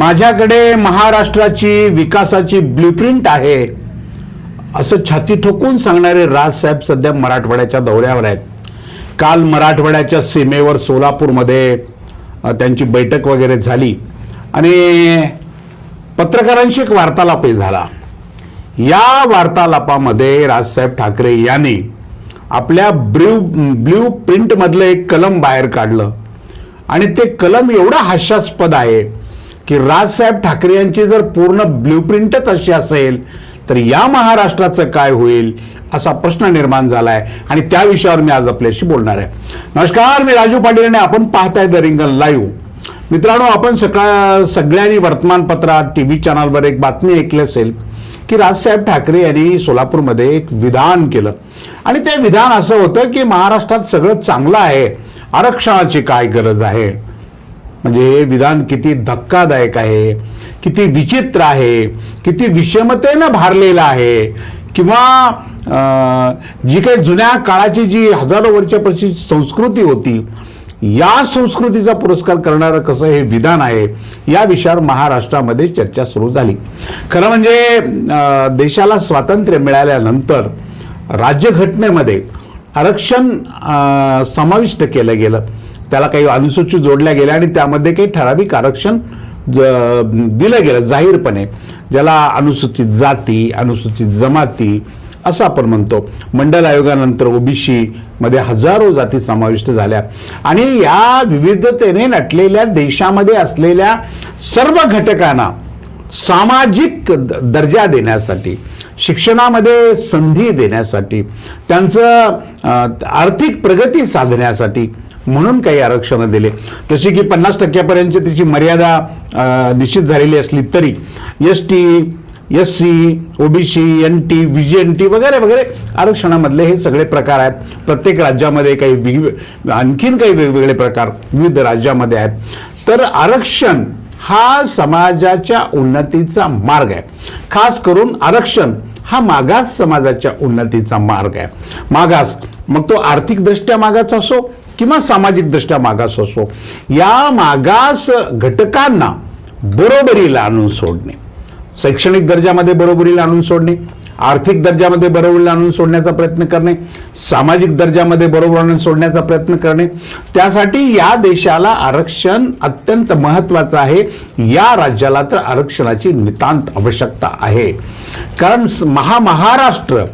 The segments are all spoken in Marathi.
माझ्याकडे महाराष्ट्राची विकासाची ब्ल्यूप्रिंट आहे असं छाती ठोकून सांगणारे राजसाहेब सध्या मराठवाड्याच्या दौऱ्यावर आहेत. काल मराठवाड्याच्या सीमेवर सोलापूरमध्ये त्यांची बैठक वगैरे झाली आणि पत्रकारांशी एक वार्तालापही झाला. या वार्तालापामध्ये राजसाहेब ठाकरे यांनी आपल्या ब्ल्यू ब्ल्यू प्रिंटमधलं एक कलम बाहेर काढलं आणि ते कलम एवढं हास्यास्पद आहे की राजसाहेब ठाकरे यांची जर पूर्ण ब्ल्यूप्रिंटच अशी असेल तर या महाराष्ट्राचं काय होईल असा प्रश्न निर्माण झाला आहे आणि त्या विषयावर मी आज आपल्याशी बोलणार आहे. नमस्कार मी राजू पाटील आणि आपण पाहताय द रिंगल लाईव्ह मित्रांनो आपण सकाळ सगळ्यांनी वर्तमानपत्रात टी व्ही चॅनलवर एक बातमी ऐकली असेल की राजसाहेब ठाकरे यांनी सोलापूरमध्ये एक विधान केलं. आणि ते विधान असं होतं की महाराष्ट्रात सगळं चांगलं आहे आरक्षणाची काय गरज आहे? म्हणजे हे विधान किती धक्कादायक आहे किती विचित्र आहे किती विषमतेनं भारलेलं आहे किंवा जी काही जुन्या काळाची जी हजारो वर्षापासून संस्कृती होती या संस्कृतीचा पुरस्कार करणारं कसं हे विधान आहे या विषयावर महाराष्ट्रामध्ये चर्चा सुरू झाली. खरं म्हणजे देशाला स्वातंत्र्य मिळाल्यानंतर राज्यघटनेमध्ये आरक्षण समाविष्ट केलं गेलं. त्याला काही अनुसूची जोडल्या गेल्या आणि त्यामध्ये काही ठराविक आरक्षण दिलं गेलं जाहीरपणे ज्याला अनुसूचित जाती अनुसूचित जमाती असं आपण म्हणतो. मंडल आयोगानंतर ओबीसी मध्ये हजारो जाती समाविष्ट झाल्या. आणि या विविधतेने नटलेल्या देशामध्ये असलेल्या सर्व घटकांना सामाजिक दर्जा देण्यासाठी शिक्षणामध्ये संधी देण्यासाठी त्यांचं आर्थिक प्रगती साधण्यासाठी म्हणून काही आरक्षणं दिले. तशी की पन्नास टक्क्यापर्यंतची तिची मर्यादा निश्चित झालेली असली तरी S T S C OBC N T V G N T वगैरे वगैरे आरक्षणामधले हे सगळे प्रकार आहेत. प्रत्येक राज्यामध्ये काही वेग आणखीन काही वेगवेगळे प्रकार विविध राज्यामध्ये आहेत. तर आरक्षण हा समाजाच्या उन्नतीचा मार्ग आहे. खास करून आरक्षण हा मागास समाजाच्या उन्नतीचा मार्ग आहे. मागास मग तो आर्थिकदृष्ट्या मागास असो किंवा सामाजिकदृष्ट्या मागास असो या मागास घटकांना बरोबरीला आणून सोडणे. शैक्षणिक दर्जामध्ये बरोबरीला आणून सोडणे आर्थिक दर्जामध्ये बरोबरीला आणून सोडण्याचा प्रयत्न करणे सामाजिक दर्जामध्ये बरोबर आणून सोडण्याचा प्रयत्न करणे त्यासाठी या देशाला आरक्षण अत्यंत महत्वाचं आहे. या राज्याला तर आरक्षणाची नितांत आवश्यकता आहे. कारण महामहाराष्ट्र महाराष्ट्र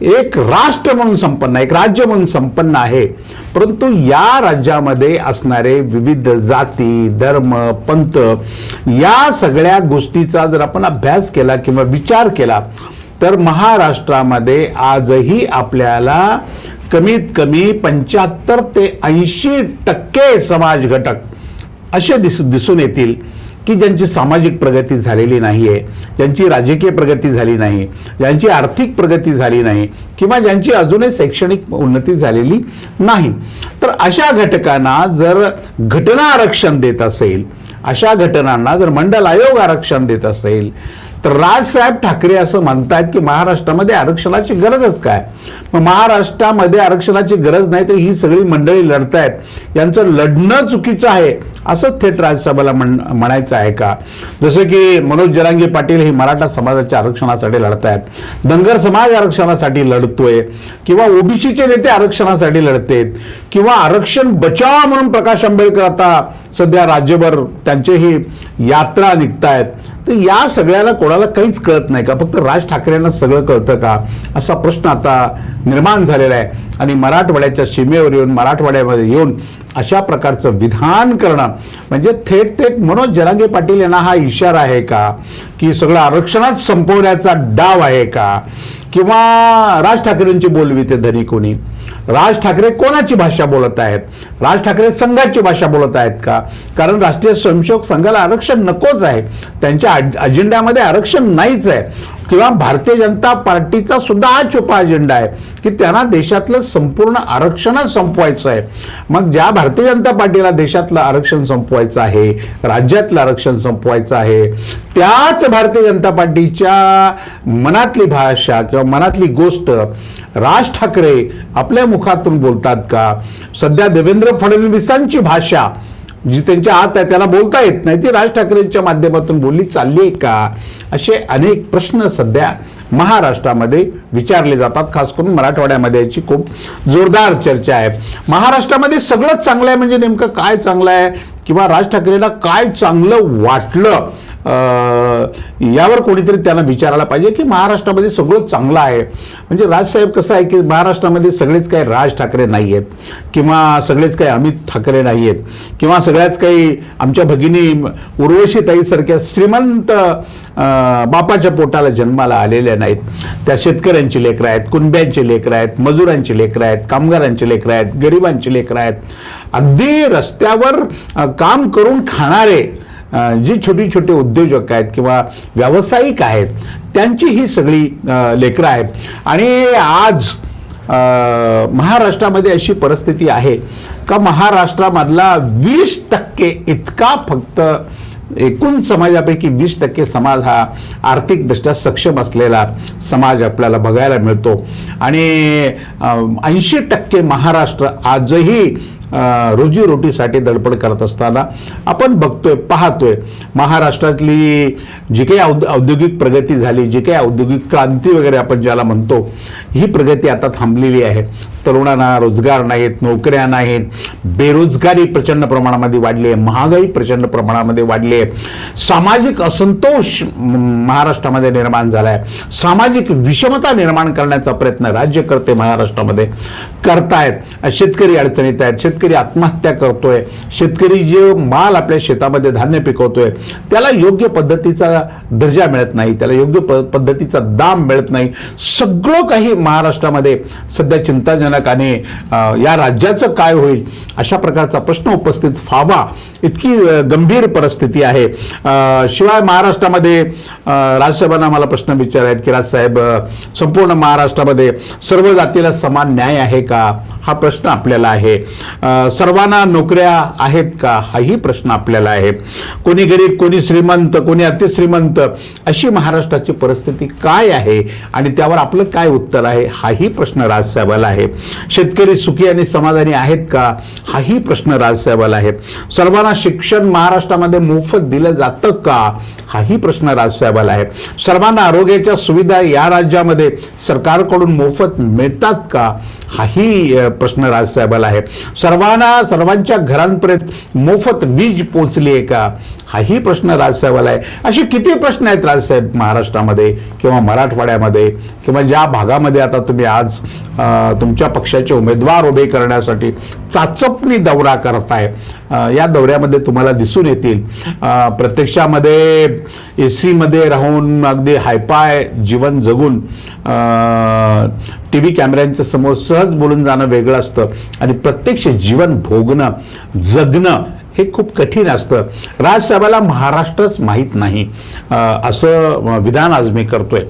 एक राष्ट्र म्हणून संपन्न आहे एक राज्य म्हणून संपन्न आहे. परंतु या राज्यामध्ये असणारे विविध जाती धर्म पंथ या सगळ्या गोष्टीचा जर आपण अभ्यास केला किंवा विचार केला तर महाराष्ट्रामध्ये आजही आपल्याला कमीत कमी पंच्याहत्तर ते ऐंशी टक्के समाज घटक असे दिस दिसून येतील. की ज्यांची सामाजिक प्रगती झालेली नाही आहे ज्यांची राजकीय प्रगती झाली नाही ज्यांची आर्थिक प्रगती झाली नाही किंवा ज्यांची अजूनही शैक्षणिक उन्नती झालेली नाही. तर अशा घटकांना जर घटना आरक्षण देत असेल अशा घटनांना जर मंडल आयोग आरक्षण देत असेल तर राजसाहेब ठाकरे असं म्हणतात की महाराष्ट्रामध्ये आरक्षणाची गरजच काय? मग महाराष्ट्रामध्ये आरक्षणाची गरज नाही तर ही सगळी मंडळी लढतायत. यांचं लढणं चुकीचं आहे. असंच थेट राज्यसभेला म्हण म्हणायचं आहे का? जसं की मनोज जरांगे पाटील हे मराठा समाजाच्या आरक्षणासाठी लढतायत. धनगर समाज आरक्षणासाठी लढतोय किंवा ओबीसीचे नेते आरक्षणासाठी लढतेत किंवा आरक्षण बचाव म्हणून प्रकाश आंबेडकर आता सध्या राज्यभर त्यांचेही यात्रा निघतायत. तर या सगळ्याला कोणाला काहीच कळत नाही का? फक्त राज ठाकरेंना सगळं कळतं का? असा प्रश्न आता निर्माण झालेला आहे. आणि मराठवाड्याच्या सीमेवर येऊन मराठवाड्यामध्ये येऊन अशा प्रकारचं विधान करणं. म्हणजे थेट थेट मनोज जरांगे पाटील यांना हा इशारा आहे का? की सगळं आरक्षणात संपवण्याचा डाव आहे का? किंवा राज ठाकरेंची बोलवी ते धनी कोणी? राज ठाकरे कोणाची भाषा बोलत आहेत? राज ठाकरे संघाची भाषा बोलत आहेत का? कारण राष्ट्रीय स्वयंसेवक संघाला आरक्षण नकोच आहे. त्यांच्या अजेंड्यामध्ये आरक्षण नाहीच आहे. किंवा भारतीय जनता पार्टीचा सुद्धा हा छुपा अजेंडा आहे की त्यांना देशातलं संपूर्ण आरक्षणच संपवायचं आहे. मग ज्या भारतीय जनता पार्टीला देशातलं आरक्षण संपवायचं आहे राज्यातलं आरक्षण संपवायचं आहे त्याच भारतीय जनता पार्टीच्या मनातली भाषा किंवा मनातली गोष्ट राज ठाकरे आपल्या मुखातून बोलतात का? सध्या देवेंद्र फडणवीसांची भाषा जी त्यांच्या हात आहे त्याला बोलता येत नाही. ती राज ठाकरेंच्या माध्यमातून बोलली चालली आहे का? असे अनेक प्रश्न सध्या महाराष्ट्रामध्ये विचारले जातात. खास करून मराठवाड्यामध्ये याची खूप जोरदार चर्चा आहे. महाराष्ट्रामध्ये सगळंच चांगलं आहे म्हणजे नेमकं काय चांगलं आहे? किंवा राज ठाकरेला काय चांगलं वाटलं? यावर कोणीतरी त्यांना विचारायला पाहिजे की महाराष्ट्रामध्ये सगळं चांगलं आहे. म्हणजे राजसाहेब कसं आहे की महाराष्ट्रामध्ये सगळेच काही राज ठाकरे नाही आहेत किंवा सगळेच काही अमित ठाकरे नाही आहेत किंवा सगळ्याच काही आमच्या भगिनी उर्वशीताईसारख्या श्रीमंत बापाच्या पोटाला जन्माला आलेल्या नाहीत. त्या शेतकऱ्यांची लेकरं आहेत कुणब्यांची लेकरं आहेत मजुरांची लेकरं आहेत कामगारांची लेकरं आहेत गरिबांची लेकरं आहेत. अगदी रस्त्यावर काम करून खाणारे जी छोटी छोटे उद्योजक आहेत किंवा व्यावसायिक आहेत त्यांची ही सगळी लेकरं आहेत. आणि आज महाराष्ट्रामध्ये अशी परिस्थिती आहे का महाराष्ट्रामधला वीस टक्के इतका फक्त एकूण समाजापैकी वीस टक्के समाज हा आर्थिकदृष्ट्या सक्षम असलेला समाज आपल्याला बघायला मिळतो. आणि ऐंशी टक्के महाराष्ट्र आजही रोजीरोटीसाठी धडपड करत असताना आपण बघतोय पाहतोय महाराष्ट्रातली जी काही औद औद्योगिक प्रगती झाली जी काही औद्योगिक क्रांती वगैरे आपण ज्याला म्हणतो ही प्रगती आता थांबलेली आहे. तरुणांना रोजगार नाहीत नोकऱ्या नाहीत बेरोजगारी प्रचंड प्रमाणामध्ये वाढली आहे महागाई प्रचंड प्रमाणामध्ये वाढली आहे. सामाजिक असंतोष महाराष्ट्रामध्ये निर्माण झाला आहे सामाजिक विषमता निर्माण करण्याचा प्रयत्न राज्यकर्ते महाराष्ट्रामध्ये करतायत. शेतकरी अडचणीत आहेत शेतकरी शेतकरी आत्महत्या करतोय शेतकरी जे माल आपल्या शेतामध्ये धान्य पिकवतोय त्याला योग्य पद्धतीचा दर्जा मिळत नाही त्याला योग्य प- पद्धतीचा दाम मिळत नाही. सगळं काही महाराष्ट्रामध्ये सध्या चिंताजनक आणि या राज्याचं काय होईल अशा प्रकारचा प्रश्न उपस्थित व्हावा इतकी गंभीर परिस्थिती आहे. शिवाय महाराष्ट्रामध्ये अं, राजसाहेबांना मला प्रश्न विचारायत की राजसाहेब संपूर्ण महाराष्ट्रामध्ये सर्व जातीला समान न्याय आहे का? हा प्रश्न आपल्याला आहे. सर्वांना नोकऱ्या आहेत का? हाही प्रश्न आपल्याला आहे. कोणी गरीब कोणी श्रीमंत कोणी अतिश्रीमंत अशी महाराष्ट्राची परिस्थिती काय आहे आणि त्यावर आपलं काय उत्तर आहे? हाही प्रश्न राजसाहेबाला आहे. शेतकरी सुखी आणि समाधानी आहेत का? हाही प्रश्न राजसाहेबाला आहे. सर्वांना शिक्षण महाराष्ट्रामध्ये मोफत दिलं जातं का? हाही प्रश्न राजसाहेबाला आहे. सर्वांना आरोग्याच्या सुविधा या राज्यामध्ये सरकारकडून मोफत मिळतात का? हाही प्रश्न राजसाहेबाला आहे सर्वांना सर्वांच्या घरांपर्यंत मोफत वीज पोचली आहे का? हाही प्रश्न राजसाहेबाला आहे. असे किती प्रश्न आहेत राजसाहेब महाराष्ट्रामध्ये किंवा मराठवाड्यामध्ये किंवा ज्या भागामध्ये आता तुम्ही आज तुमच्या पक्षाचे उमेदवार उभे करण्यासाठी चाचपणी दौरा करताय? या दौऱ्यामध्ये तुम्हाला दिसून येतील. प्रत्यक्षामध्ये ए सीमध्ये राहून अगदी हायपाय जीवन जगून टी व्ही कॅमेऱ्यांच्या समोर सहज बोलून जाणं वेगळं असतं. आणि प्रत्यक्ष जीवन भोगणं जगणं हे खूप कठीण असतं. राजसाहेबाला महाराष्ट्रच माहीत नाही. असं विधान आज मी करतोय.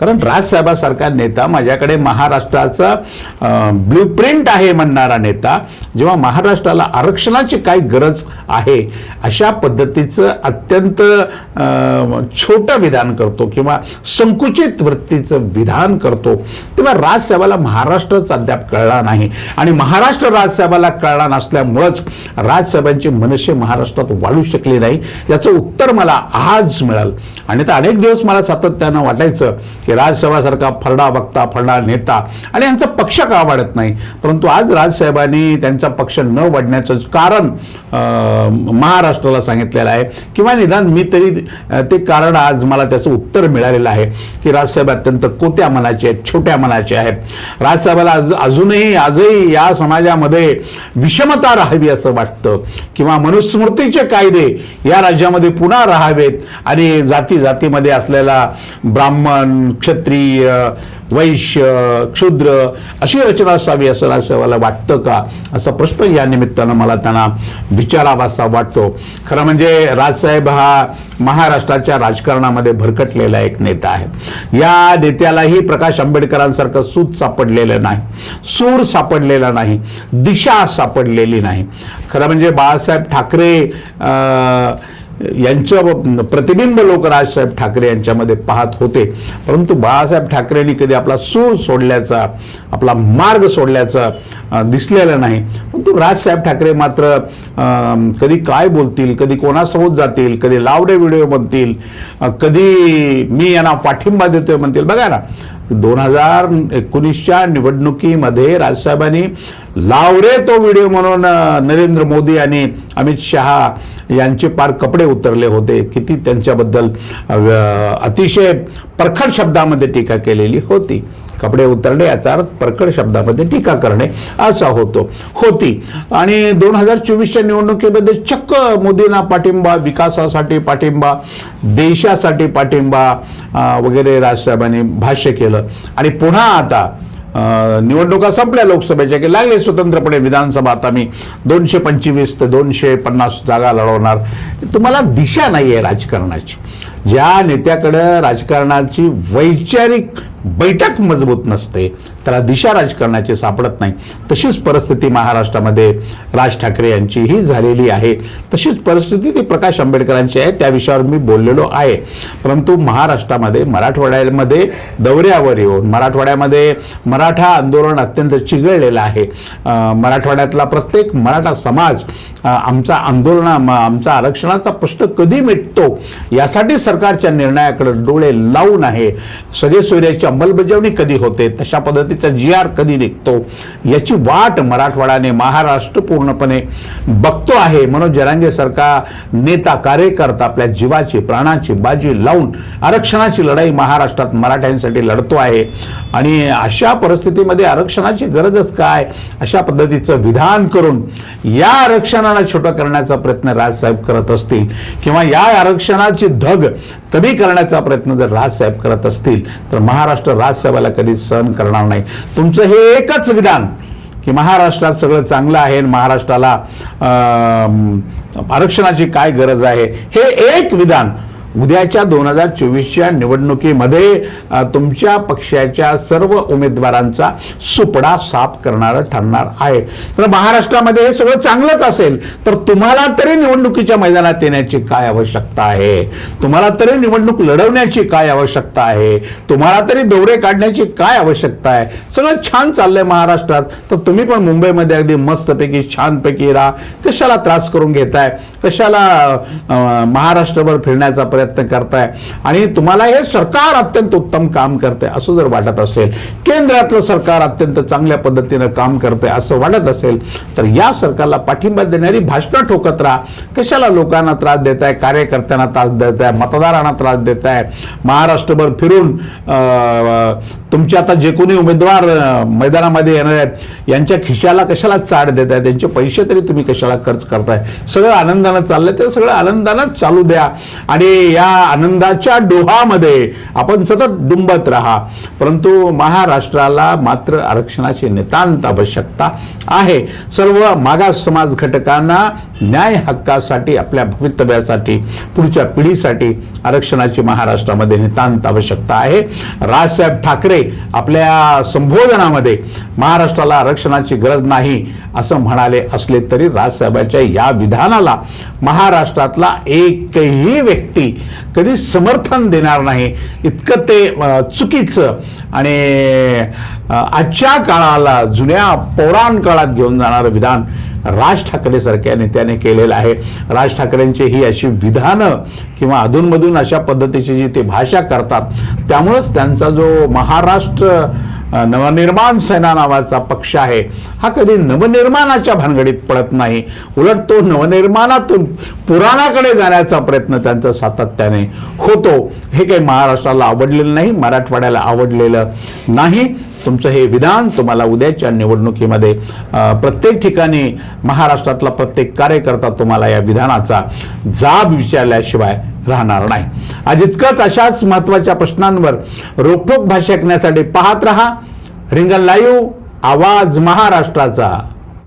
कारण राजसाहेबासारखा नेता माझ्याकडे महाराष्ट्राचा ब्ल्यू प्रिंट आहे म्हणणारा नेता. जेव्हा महाराष्ट्राला आरक्षणाची काय गरज आहे अशा पद्धतीचं अत्यंत छोटं विधान करतो किंवा संकुचित वृत्तीचं विधान करतो तेव्हा राजसाहेबाला महाराष्ट्रच अद्याप कळला नाही. आणि महाराष्ट्र राजसाहेबाला कळला नसल्यामुळंच राजसाहेबांची मनुष्य महाराष्ट्रात वाढू शकले नाही. याचं उत्तर मला आज मिळालं. आणि तर अनेक दिवस मला सातत्यानं वाटायचं की राजसाहेबासारखा फरडा वक्ता फरडा नेता आणि यांचा पक्ष का वाढत नाही? परंतु आज राजसाहेबांनी त्यांचा पक्ष न वाढण्याचं कारण महाराष्ट्राला सांगितलेलं आहे. किंवा निदान मी तरी ते कारण आज मला त्याचं उत्तर मिळालेलं आहे की राजसाहेब अत्यंत कोत्या मनाचे आहेत छोट्या मनाचे आहेत. राजसाहेबाला आज अजूनही आजही या समाजामध्ये विषमता राहावी असं वाटतं. किंवा मनुस्मृतीचे कायदे या राज्यामध्ये पुन्हा राहावेत. आणि जाती जातीमध्ये असलेला ब्राह्मण क्षत्रिय वैश्य क्षुद्र अशी रचना असावी असं राजसाहेबाला वाटतं का? असा प्रश्न या निमित्तानं मला त्यांना विचारावासा वाटतो. खरं म्हणजे राजसाहेब हा महाराष्ट्राच्या राजकारणामध्ये भरकटलेला एक नेता आहे. या नेत्यालाही प्रकाश आंबेडकरांसारखं सूत सापडलेलं नाही. सूर सापडलेला नाही. दिशा सापडलेली नाही. खरं म्हणजे बाळासाहेब ठाकरे यांचं प्रतिबिंब लोक राजसाहेब ठाकरे यांच्यामध्ये पाहत होते. परंतु बाळासाहेब ठाकरेंनी कधी आपला सूर सोडल्याचा आपला मार्ग सोडल्याचा दिसलेला दिसलेलं नाही. परंतु राजसाहेब ठाकरे मात्र कधी काय बोलतील कधी कोणासोबत जातील कधी लावडे व्हिडिओ बनतील कधी मी यांना पाठिंबा देतोय म्हणतील. बघा ना दोन हजार एकोणीसच्या निवडणुकीमध्ये राजसाहेबांनी लावरे तो व्हिडिओ म्हणून नरेंद्र मोदी आणि अमित शहा यांचे पार कपडे उतरले होते. किती त्यांच्याबद्दल अतिशय परखड शब्दामध्ये टीका केलेली होती. कपडे उतरणे याचा अर्थ परखड शब्दामध्ये टीका करणे असा होतो होती. आणि दोन हजार चोवीसच्या निवडणुकीमध्ये चक्क मोदींना पाठिंबा विकासासाठी पाठिंबा देशासाठी पाठिंबा वगैरे राजसाहेबांनी भाष्य केलं. आणि पुन्हा आता निवडणुका संपल्या लोकसभेच्या की लागले स्वतंत्रपणे विधानसभा. आता मी दोनशे पंचवीस ते दोनशे पन्नास जागा लढवणार. तुम्हाला दिशा नाही आहे राजकारणाची. ज्या नेत्याकडं राजकारणाची वैचारिक बैठक मजबूत नसते त्याला दिशा राजकारणाची सापडत नाही. तशीच परिस्थिती महाराष्ट्रामध्ये राज ठाकरे यांची ही झालेली आहे. तशीच परिस्थिती ती प्रकाश आंबेडकरांची आहे. त्या विषयावर मी बोललेलो आहे. परंतु महाराष्ट्रामध्ये मराठवाड्यामध्ये दौऱ्यावर येऊन मराठवाड्यामध्ये मराठा आंदोलन अत्यंत चिघळलेलं आहे. मराठवाड्यातला प्रत्येक मराठा समाज आमचा आंदोलना आमचा आरक्षणाचा प्रश्न कधी मिटतो यासाठी सरकारच्या निर्णयाकडे डोळे लावून आहे. सगळे सोयऱ्याची अंमलबजावणी कधी होते? तशा पद्धतीचा जी आर कधी निघतो याची वाट मराठवाड्याने महाराष्ट्र पूर्णपणे बघतो आहे. मनोज जरांगे सरकार नेता कार्यकर्ता आपल्या जीवाची प्राणाची बाजी लावून आरक्षणाची लढाई महाराष्ट्रात मराठ्यांसाठी लढतो आहे. आणि अशा परिस्थितीमध्ये आरक्षणाची गरजच काय? अशा पद्धतीचं विधान करून या आरक्षणाला छोटं करण्याचा प्रयत्न राजसाहेब करत असतील किंवा या आरक्षणाची धग कमी करण्याचा प्रयत्न जर राजसाहेब करत असतील तर महाराष्ट्र राजसाहेबाला कधी सहन करणार नाही. तुमचं हे एकच विधान की महाराष्ट्रात सगळं चांगलं आहे आणि महाराष्ट्राला आरक्षणाची काय गरज आहे हे एक विधान. उद्याच्या दोन हजार चोवीसच्या निवडणुकीमध्ये तुमच्या पक्षाच्या सर्व उमेदवारांचा सुपडा साफ करणारं ठरणार आहे. तर महाराष्ट्रामध्ये हे सगळं चांगलंच असेल तर तुम्हाला तरी निवडणुकीच्या मैदानात येण्याची काय आवश्यकता आहे? तुम्हाला तरी निवडणूक लढवण्याची काय आवश्यकता आहे? तुम्हाला तरी दौरे काढण्याची काय आवश्यकता आहे? सगळं छान चाललंय महाराष्ट्रात. तर तुम्ही पण मुंबईमध्ये अगदी मस्तपैकी छानपैकी राहा. कशाला त्रास करून घेताय? कशाला महाराष्ट्रभर फिरण्याचा प्रयत्न करताय. आणि तुम्हाला हे सरकार अत्यंत उत्तम काम करते असं जर वाटत असेल केंद्रातलं सरकार अत्यंत चांगल्या पद्धतीनं काम करते असं वाटत असेल तर या सरकारला पाठिंबा देणारी भाषणं ठोकत राहा. कशाला लोकांना त्रास देत आहे कार्यकर्त्यांना त्रास देत आहे मतदारांना त्रास देत आहे महाराष्ट्रभर फिरून तुमचे आता जे कोणी उमेदवार मैदानामध्ये येणार आहेत यांच्या खिशाला कशाला चाड देत आहे त्यांचे पैसे तरी तुम्ही कशाला खर्च करताय? सगळं आनंदानं चाललंय ते सगळं आनंदानंच चालू द्या. आणि या आनंदाच्या डोहामध्ये आपण सतत डुंबत राहा. परंतु महाराष्ट्राला मात्र आरक्षणाची नितांत आवश्यकता आहे. सर्व मागास समाज घटकांना न्याय हक्कासाठी आपल्या भवितव्यासाठी पुढच्या पिढीसाठी आरक्षणाची महाराष्ट्रामध्ये नितांत आवश्यकता आहे. राजसाहेब ठाकरे आपल्या संबोधनामध्ये महाराष्ट्राला आरक्षणाची गरज नाही असं म्हणाले असले तरी राजसाहेबांच्या या विधानाला महाराष्ट्रातला एकही व्यक्ती कधी समर्थन देणार नाही. इतकं ते चुकीचं आणि आजच्या काळाला जुन्या पौराण काळात घेऊन जाणारं विधान राज ठाकरेसारख्या नेत्याने केलेलं आहे. राज ठाकरेंची ही अशी विधानं किंवा अधूनमधून अशा पद्धतीची जी ते भाषा करतात त्यामुळंच त्यांचा जो महाराष्ट्र नवनिर्माण सेना नावाचा पक्ष आहे हा कधी नवनिर्माणाच्या भानगडीत पडत नाही. उलट तो नवनिर्माणातून पुराणाकडे जाण्याचा प्रयत्न त्यांचा सातत्याने होतो. हे काही महाराष्ट्राला आवडलेलं नाही मराठवाड्याला आवडलेलं नाही. तुमचं हे विधान तुम्हाला उद्याच्या निवडणुकीमध्ये प्रत्येक ठिकाणी महाराष्ट्रातला प्रत्येक कार्यकर्ता तुम्हाला या विधानाचा जाब विचारल्याशिवाय राहणार नाही. आज इतकंच अशाच महत्त्वाच्या प्रश्नांवर रोखोक भाष्य ऐकण्यासाठी पाहत रहा. रिंगण लाईव्ह आवाज महाराष्ट्राचा.